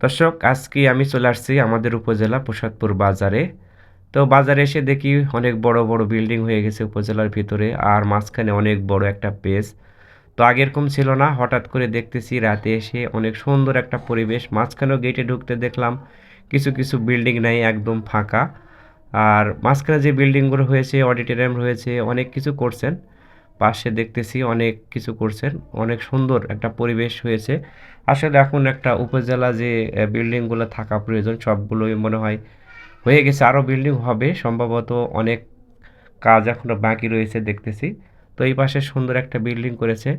দর্শক, আজকে আমি চলে আসছি আমাদের উপজেলা প্রসাদপুর বাজারে। তো বাজারে এসে দেখি অনেক বড় বড় বিল্ডিং হয়ে গেছে উপজেলার ভিতরে আর মাঝখানে অনেক বড় একটা পেজ। তো আগের কম ছিল না, হঠাৎ করে দেখতেছি রাতে এসে অনেক সুন্দর একটা পরিবেশ। মাঝখানেও গেটে ঢুকতে দেখলাম কিছু কিছু বিল্ডিং নাই, একদম ফাঁকা। আর মাঝখানে যে বিল্ডিংগুলো হয়েছে, অডিটোরিয়াম রয়েছে, অনেক কিছু করছেন। পাশে দেখতেছি অনেক কিছু করছেন, অনেক সুন্দর একটা পরিবেশ হয়েছে। আসলে এখন একটা উপজেলা যে বিল্ডিংগুলো থাকা প্রয়োজন, সবগুলোই মনে হয় হয়ে গেছে, আরও বিল্ডিং হবে, সম্ভবত অনেক কাজ এখনও বাকি রয়েছে দেখতেছি। তো এই পাশে সুন্দর একটা বিল্ডিং করেছে,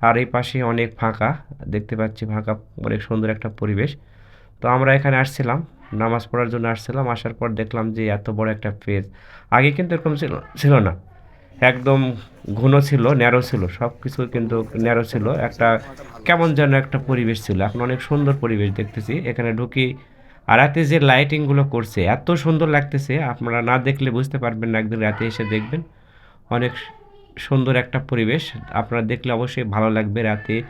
আর এই পাশে অনেক ফাঁকা, দেখতে পাচ্ছি ফাঁকা, অনেক সুন্দর একটা পরিবেশ। তো আমরা এখানে আসছিলাম, নামাজ পড়ার জন্য আসছিলাম, আসার পর দেখলাম যে এত বড় একটা পেজ আগে কিন্তু এরকম ছিল ছিল না। একদম ঘন ছিল, ন্যারো ছিল, সব কিছু কিন্তু ন্যারো ছিল। একটা কেমন যেন একটা পরিবেশ ছিল, এখন অনেক সুন্দর পরিবেশ দেখতেছি। এখানে ঢুকি আর রাতে যে লাইটিংগুলো করছে, এত সুন্দর লাগতেছে, আপনারা না দেখলে বুঝতে পারবেন না, একদিন রাতে এসে দেখবেন। অনেক সুন্দর একটা পরিবেশ, আপনারা দেখলে অবশ্যই ভালো লাগবে রাতে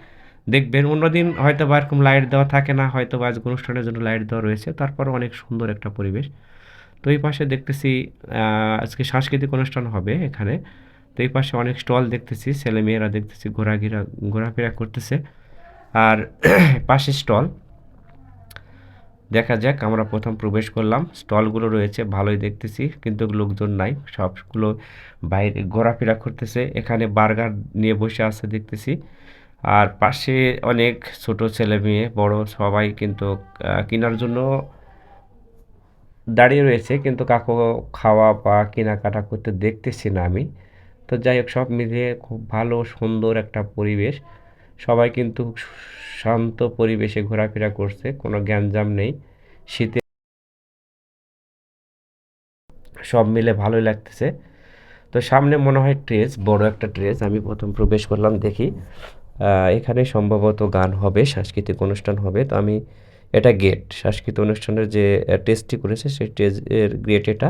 দেখবেন। অন্যদিন হয়তো বা এরকম লাইট দেওয়া থাকে না, হয়তো বা আজকে অনুষ্ঠানের জন্য লাইট দেওয়া রয়েছে তারপর অনেক সুন্দর একটা পরিবেশ। তো এই পাশে দেখতেছি আজকে সাংস্কৃতিক অনুষ্ঠান হবে এখানে। তো এই পাশে অনেক স্টল দেখতেছি ছেলে মেয়েরা দেখতেছি, ঘোরাঘিরা, ঘোরাফেরা করতেছে। আর পাশে স্টল। দেখা যাক, আমরা প্রথম প্রবেশ করলাম। স্টলগুলো রয়েছে, ভালোই দেখতেছি, কিন্তু লোকজন নাই। সবগুলো বাইরে ঘোরাফেরা করতেছে। এখানে বার্গার নিয়ে বসে আছে দেখতেছি। আর পাশে অনেক ছোট ছেলে মেয়ে বড় সবাই কিন্তু কেনার জন্য দাঁড়িয়ে রয়েছে, কিন্তু কাকু খাওয়া বা কেনাকাটা করতে দেখতেছি না আমি। তো যাই হোক, সব মিলিয়ে খুব ভালো, সুন্দর একটা পরিবেশ। সবাই কিন্তু শান্ত পরিবেশে ঘোরাফেরা করছে, কোনো গ্যাঞ্জাম নেই। শীতে সব মিলে ভালোই লাগতেছে। তো সামনে মনে হয় ট্রেস, বড় একটা ট্রেস, আমি প্রথম প্রবেশ করলাম দেখি। এখানে সম্ভবত গান হবে, সাংস্কৃতিক অনুষ্ঠান হবে। তো আমি এটা গেট সাংস্কৃতিক অনুষ্ঠানের যে টেস্টটি করেছে, সেই টেস্টের গেট এটা।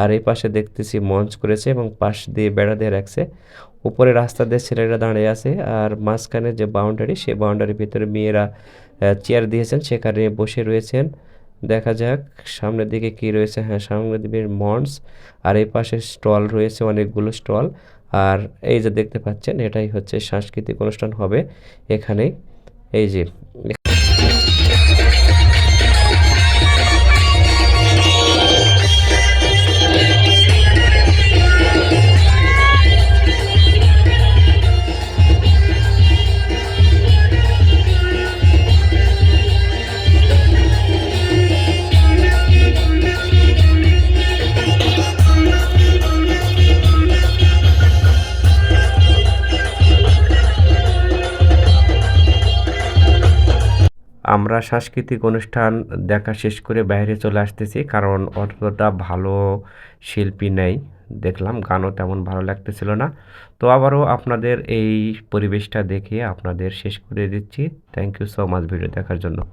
আর এই পাশে দেখতেছি মঞ্চ করেছে এবং পাশ দিয়ে বেড়া দিয়ে রাখছে। উপরে রাস্তা দিয়ে ছেলেরা দাঁড়িয়ে আছে আর মাঝখানে যে বাউন্ডারি সেই বাউন্ডারির ভিতরে মেয়েরা চেয়ার দিয়েছেন, সেখানে বসে রয়েছেন। দেখা যাক সামনের দিকে কি রয়েছে। হ্যাঁ সামনের দিকে মঞ্চ আর এই পাশে স্টল রয়েছে, অনেকগুলো স্টল। আর এই যে দেখতে পাচ্ছেন, এটাই হচ্ছে সাংস্কৃতিক অনুষ্ঠান হবে এখানেই। এই যে আমরা সাংস্কৃতিক অনুষ্ঠান দেখা শেষ করে বাইরে চলে আসতেছি, কারণ অতটা ভালো শিল্পী নেই। দেখলাম গানও তেমন ভালো লাগতেছিল না। তো আবারও আপনাদের এই পরিবেশটা দেখে আপনাদের শেষ করে দিচ্ছি। Thank you so much video দেখার জন্য।